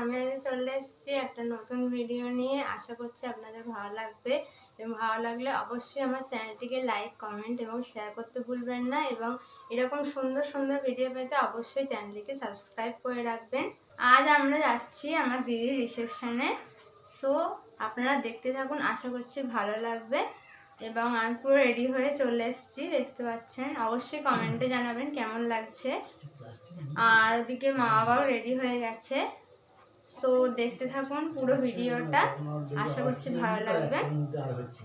আমি চলে এসেছি একটা নতুন ভিডিও নিয়ে। আশা করছি আপনাদের ভালো লাগবে। এবং ভালো লাগলে অবশ্যই আমার চ্যানেলটিকে লাইক কমেন্ট এবং শেয়ার করতে ভুলবেন না। এবং এরকম সুন্দর সুন্দর ভিডিও পেতে অবশ্যই চ্যানেলটিকে সাবস্ক্রাইব করে রাখবেন। আজ আমরা যাচ্ছি আমার দিদির রিসেপশনে সো আপনারা দেখতে থাকুন, আশা করছি ভালো লাগবে। এবং আমি পুরো রেডি হয়ে চলে এসেছি, দেখতে পাচ্ছেন। অবশ্যই কমেন্টে জানাবেন কেমন লাগছে। আর ওদিকে মা বাবাও রেডি হয়ে গেছে। সো দেখতে থাকুন পুরো ভিডিওটা। আশা করছি ভালো লাগবে।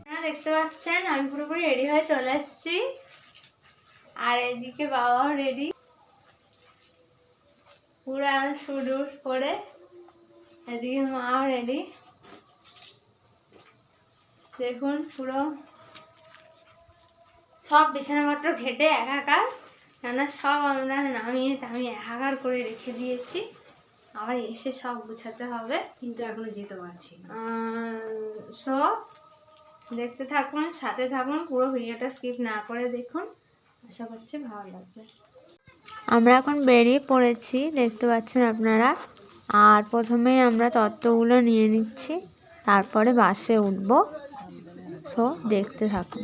হ্যাঁ দেখতে পাচ্ছেন, আমি পুরোপুরি রেডি হয়ে চলে এসেছি। আর এদিকে বাবাও রেডি পুরো শুরু করে এদিকে মাও রেডি দেখুন পুরো। সব বিছানাপত্র ঘেটে একাকার। কেননা সব আমরা নামিয়ে টামিয়ে একাকার করে রেখে দিয়েছি। আবার এসে সব গুছাতে হবে কিন্তু এখনও যেতে পারছি সো দেখতে থাকুন সাথে থাকুন পুরো ভিডিওটা স্কিপ না করে দেখুন। আশা করছি ভালো লাগবে। আমরা এখন বেরিয়ে পড়েছি দেখতে পাচ্ছেন আপনারা। আর প্রথমেই আমরা তত্ত্বগুলো নিয়ে নিচ্ছি তারপরে বাসে উঠব। সো দেখতে থাকুন।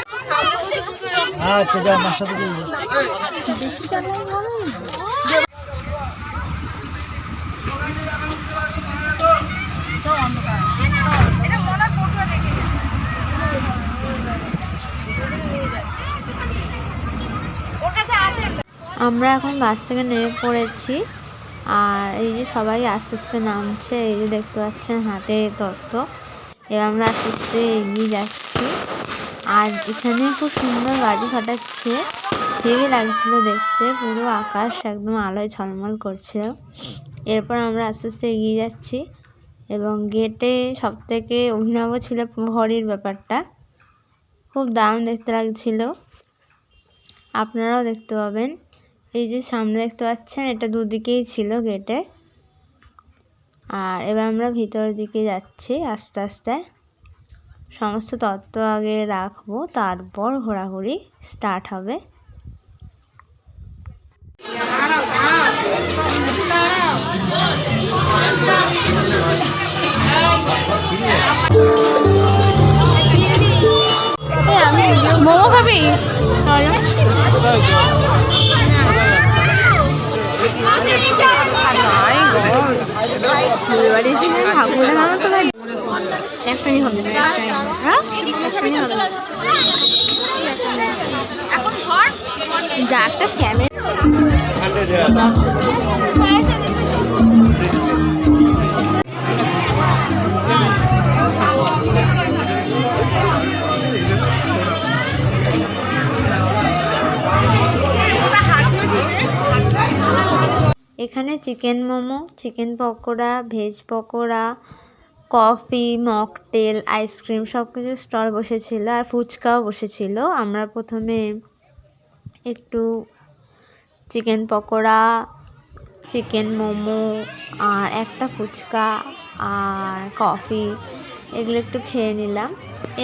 আচ্ছা আমার সাথে। আমরা এখন বাস থেকে নেমে পড়েছি, আর এই যে সবাই আস্তে আস্তে নামছে, এই যে দেখতে পাচ্ছেন হাতে তত্ত্ব এবার আমরা আস্তে আস্তে এগিয়ে যাচ্ছি আর এখানে খুব সুন্দর বাজি ফাটাচ্ছে হেভি লাগছিল দেখতে, পুরো আকাশ একদম আলোয় ঝলমল করছিল এরপর আমরা আস্তে আস্তে এগিয়ে যাচ্ছি এবং গেটে সব থেকে অভিনব ছিল ঘড়ির ব্যাপারটা। খুব দারুণ দেখতে লাগছিল। আপনারাও দেখতে পাবেন। এই যে সামনে দেখতে পাচ্ছেন, এটা দুদিকেই ছিল গেটে। আর এবার আমরা ভিতরের দিকে যাচ্ছি আস্তে আস্তে। সমস্ত তত্ত্ব আগে রাখব তারপর ঘোরাঘুরি স্টার্ট হবে। মোমো খাবি? এবারে এসে ঠাকুর দেখানো তো ভাই একটাই হবে হ্যাঁ একটাই হবে যা একটা ক্যামেরা এখানে chicken momo, chicken pakora, veg pakora, coffee, mocktail, ice cream সব কিছু স্টল বসেছিল আর ফুচকাও বসেছিল। আমরা প্রথমে একটু চিকেন পকোড়া, চিকেন মোমো আর একটা ফুচকা আর কফি এগুলো একটু খেয়ে নিলাম।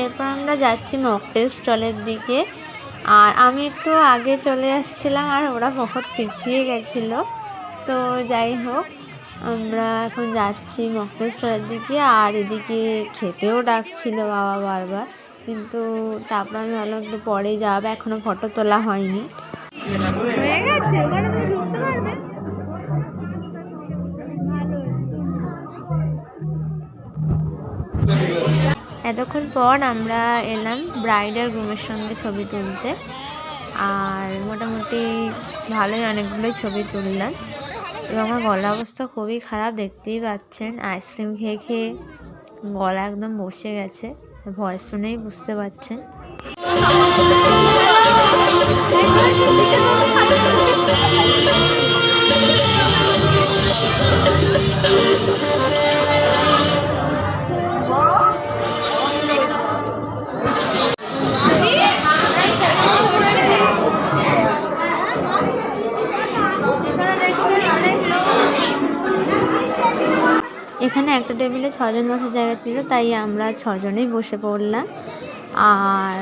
এরপর আমরা যাচ্ছি মকটেল স্টলের দিকে। আর আমি একটু আগে চলে আসছিলাম আর ওরা বহুত পিছিয়ে গেছিল। তো যাই হোক আমরা এখন যাচ্ছি স্টলের দিকে। আর এদিকে খেতেও ডাকছিল বাবা বারবার। কিন্তু তারপর আমি ভাবলাম একটু পরে যাবে এখনও ফটো তোলা হয়নি। হয়ে গেছে? ওখানে তুমি ঢুকতে পারবে। এতক্ষণ পর আমরা এলাম ব্রাইডার গ্রুমের সঙ্গে ছবি তুলতে। আর মোটামুটি ভালোই অনেকগুলোই ছবি তুললাম। এবং আমার গলার অবস্থা খুবই খারাপ, দেখতেই পাচ্ছেন। আইসক্রিম খেয়ে খেয়ে গলা একদম বসে গেছে। ভয়েস শুনেই বুঝতে পারছেন। একটা টেবিলে ছজন বসার জায়গা ছিল, তাই আমরা ছজনেই বসে পড়লাম। আর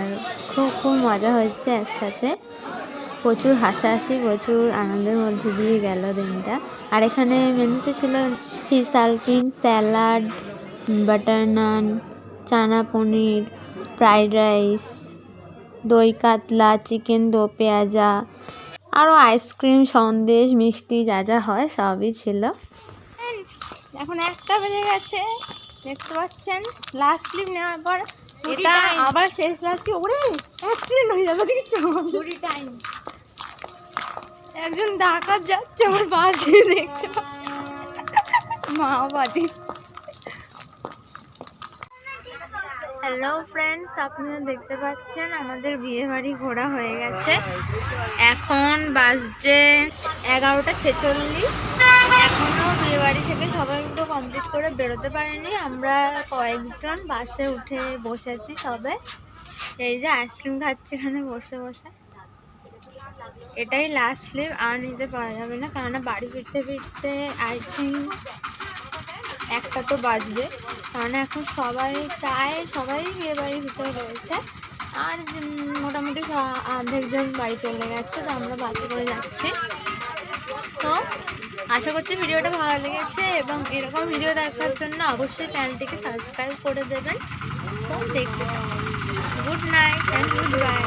খুব খুব মজা হয়েছে একসাথে। প্রচুর হাসাহাসি, প্রচুর আনন্দের মধ্যে দিয়ে গেল দিনটা। আর এখানে মেনুতে ছিল fish আলপিন, salad, butter naan, chana paneer, fried rice, দই কাতলা, চিকেন, দো পেঁয়াজা, আরও আইসক্রিম, সন্দেশ, মিষ্টি যা যা হয় সবই ছিল। এখন একটা বেজে গেছে দেখতে পাচ্ছেন? লাস্ট ক্লিপ নেওয়ার পর এটা আবার শেষ লাস্ট ক্লিপ ওরে অ্যাক্সিডেন্ট হয়ে যাবে দেখছ টাইম একজন ডাকাত যাচ্ছে আমার পাশে দেখতে পাচ্ছি মাওবাদী হ্যালো ফ্রেন্ডস আপনারা দেখতে পাচ্ছেন আমাদের বিয়ে বাড়ি ঘোরা হয়ে গেছে। এখন বাজছে এগারোটা ছেচল্লিশ। এখনও বিয়ে বাড়ি থেকে সবাই কমপ্লিট করে বেরোতে পারিনি। আমরা কয়েকজন বাসে উঠে বসে আছি সবে। এই যে আইসক্রিম খাচ্ছি এখানে বসে বসে। এটাই লাস্ট স্লিপ আর নিতে পারা যাবে না। কেননা বাড়ি ফিরতে ফিরতে আই একটা তো বাজবে। কারণ এখন সবাই প্রায় সবাই বিয়ে বাড়ির ভিতরে রয়েছে। আর মোটামুটি অর্ধেকজন বাড়ি চলে গেছে, তো আমরা বাসে করে যাচ্ছি। আশা করছি ভিডিওটা ভালো লেগেছে এবং এরকম ভিডিও দেখার জন্য অবশ্যই চ্যানেলটিকে সাবস্ক্রাইব করে দেবেন। দেখুন good night and good bye